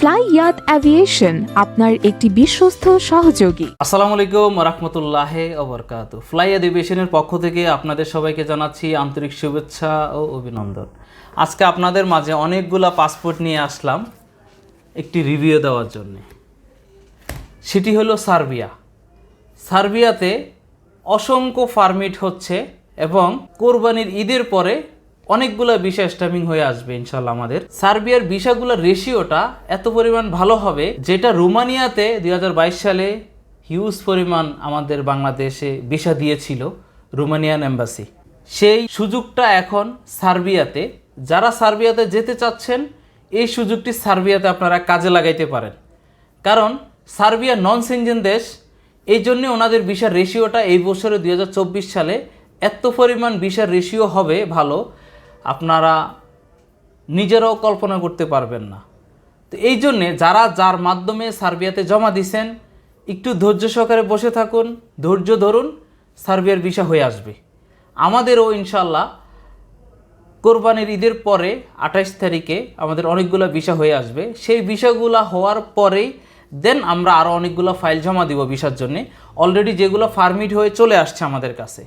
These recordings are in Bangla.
ফ্লাই ইয়াত অ্যাভিয়েশন আপনার একটি বিশ্বস্ত সহযোগী। আসসালামু আলাইকুম রহমতুল্লাহ ওবরকাত ফ্লাই অধিবেশনের পক্ষ থেকে আপনাদের সবাইকে জানাচ্ছি আন্তরিক শুভেচ্ছা ও অভিনন্দন। আজকে আপনাদের মাঝে অনেকগুলা পাসপোর্ট নিয়ে আসলাম একটি রিভিউ দেওয়ার জন্য। সেটি হলো সার্বিয়া। সার্বিয়াতে অসংখ্য ফার্মিট হচ্ছে এবং কোরবানির ঈদের পরে অনেকগুলো ভিসা স্ট্যাম্পিং হয়ে আসবে ইনশাল্লাহ আমাদের। সার্বিয়ার ভিসাগুলোর রেশিওটা এত পরিমাণ ভালো হবে, যেটা রোমানিয়াতে দু হাজার বাইশ সালে হিউজ পরিমাণ আমাদের বাংলাদেশে ভিসা দিয়েছিল রোমানিয়ান এম্বাসি সেই সুযোগটা এখন সার্বিয়াতে। যারা সার্বিয়াতে যেতে চাচ্ছেন, এই সুযোগটি সার্বিয়াতে আপনারা কাজে লাগাইতে পারেন। কারণ সার্বিয়া নন সেনজেন দেশ, এই জন্যে ওনাদের ভিসার রেশিওটা এই বছরে দু হাজার চব্বিশ সালে এত পরিমাণ ভিসার রেশিও হবে ভালো আপনারা নিজেরাও কল্পনা করতে পারবেন না। তো এই জন্যে যারা যার মাধ্যমে সার্বিয়াতে জমা দিছেন, একটু ধৈর্য সহকারে বসে থাকুন, ধৈর্য ধরুন, সার্বিয়ার ভিসা হয়ে আসবে। আমাদেরও ইনশাল্লাহ কোরবানির ঈদের পরে আঠাশ তারিখে আমাদের অনেকগুলো ভিসা হয়ে আসবে। সেই ভিসাগুলো হওয়ার পরেই দেন আমরা আরও অনেকগুলো ফাইল জমা দিব ভিসার জন্যে। অলরেডি যেগুলো ফার্মিট হয়ে চলে আসছে আমাদের কাছে।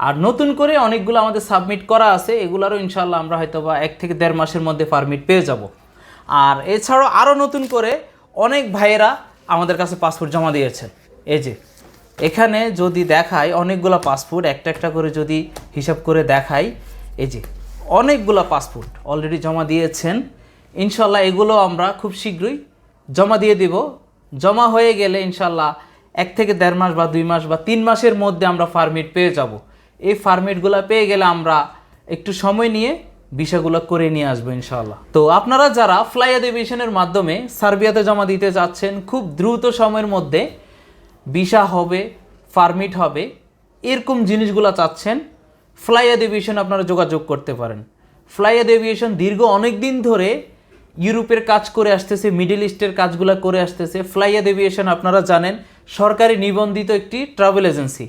আর নতুন করে অনেকগুলো আমাদের সাবমিট করা আছে, এগুলোরও ইনশাল্লাহ আমরা হয়তো বা এক থেকে দেড় মাসের মধ্যে পারমিট পেয়ে যাব। আর এছাড়াও আরও নতুন করে অনেক ভাইয়েরা আমাদের কাছে পাসপোর্ট জমা দিয়েছেন। এই যে, এখানে যদি দেখাই অনেকগুলো পাসপোর্ট একটা একটা করে যদি হিসাব করে দেখাই, এই যে, অনেকগুলো পাসপোর্ট অলরেডি জমা দিয়েছেন। ইনশাল্লাহ এগুলো আমরা খুব শীঘ্রই জমা দিয়ে দিব। জমা হয়ে গেলে ইনশাল্লাহ এক থেকে দেড় মাস বা দুই মাস বা তিন মাসের মধ্যে আমরা ফার্মিট পেয়ে যাব। এই ফার্মিটগুলো পেয়ে গেলে আমরা একটু সময় নিয়ে বিষয়গুলো করে নিয়ে আসব ইনশাল্লাহ তো আপনারা যারা ফ্লাই অধিবেশনের মাধ্যমে সার্বিয়াতে জমা দিতে যাচ্ছেন, খুব দ্রুত সময়ের মধ্যে ভিসা হবে ফার্মিট হবে, এরকম জিনিসগুলো চাচ্ছেন ফ্লাই এভিয়েশন আপনারা যোগাযোগ করতে পারেন। ফ্লাই এভিয়েশন দীর্ঘ অনেক দিন ধরে ইউরোপের কাজ করে আসতেছে মিডল ইস্টের কাজগুলো করে আসতেছে। ফ্লাই এভিয়েশন আপনারা জানেন, সরকারি নিবন্ধিত একটি ট্রাভেল এজেন্সি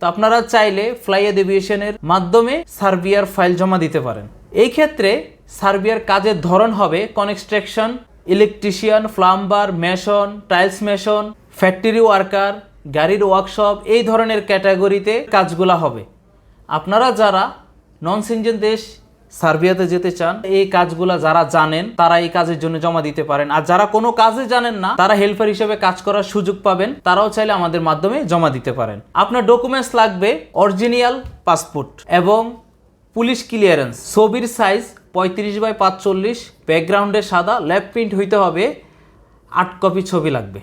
তো আপনারা চাইলে ফ্লাই এভিয়েশনের মাধ্যমে সার্বিয়ার ফাইল জমা দিতে পারেন। এই ক্ষেত্রে সার্বিয়ার কাজের ধরন হবে construction, electrician, plumber, mason, tiles mason, factory worker, গাড়ির ওয়ার্কশপ, এই ধরনের ক্যাটাগরিতে কাজগুলা হবে। আপনারা যারা নন সিনজেন দেশ সার্বিয়াতে যেতে চান, এই কাজগুলা যারা জানেন, তারা এই কাজের জন্য জমা দিতে পারেন। আর যারা কোনো কাজে জানেন না, তারা হেল্পার হিসেবে কাজ করার সুযোগ পাবেন, তারাও চাইলে আমাদের মাধ্যমে জমা দিতে পারেন। আপনার ডকুমেন্টস লাগবে, অরিজিনাল পাসপোর্ট এবং পুলিশ ক্লিয়ারেন্স। ছবির সাইজ পঁয়ত্রিশ বাই পাঁচচল্লিশ, ব্যাকগ্রাউন্ডে সাদা ল্যাপ প্রিন্ট হইতে হবে, আট কপি ছবি লাগবে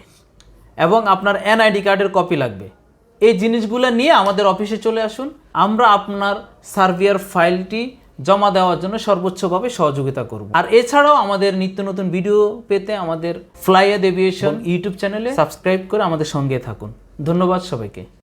এবং আপনার এনআইডি কার্ডের কপি লাগবে। এই জিনিসগুলো নিয়ে আমাদের অফিসে চলে আসুন। আমরা আপনার সার্ভিয়ার ফাইলটি জমা দেওয়ার জন্য সর্বোচ্চভাবে সহযোগিতা করব। আর এছাড়াও আমাদের নিত্য নতুন ভিডিও পেতে আমাদের ফ্লাইয়া এভিয়েশন ইউটিউব চ্যানেলে সাবস্ক্রাইব করে আমাদের সঙ্গে থাকুন। ধন্যবাদ সবাইকে।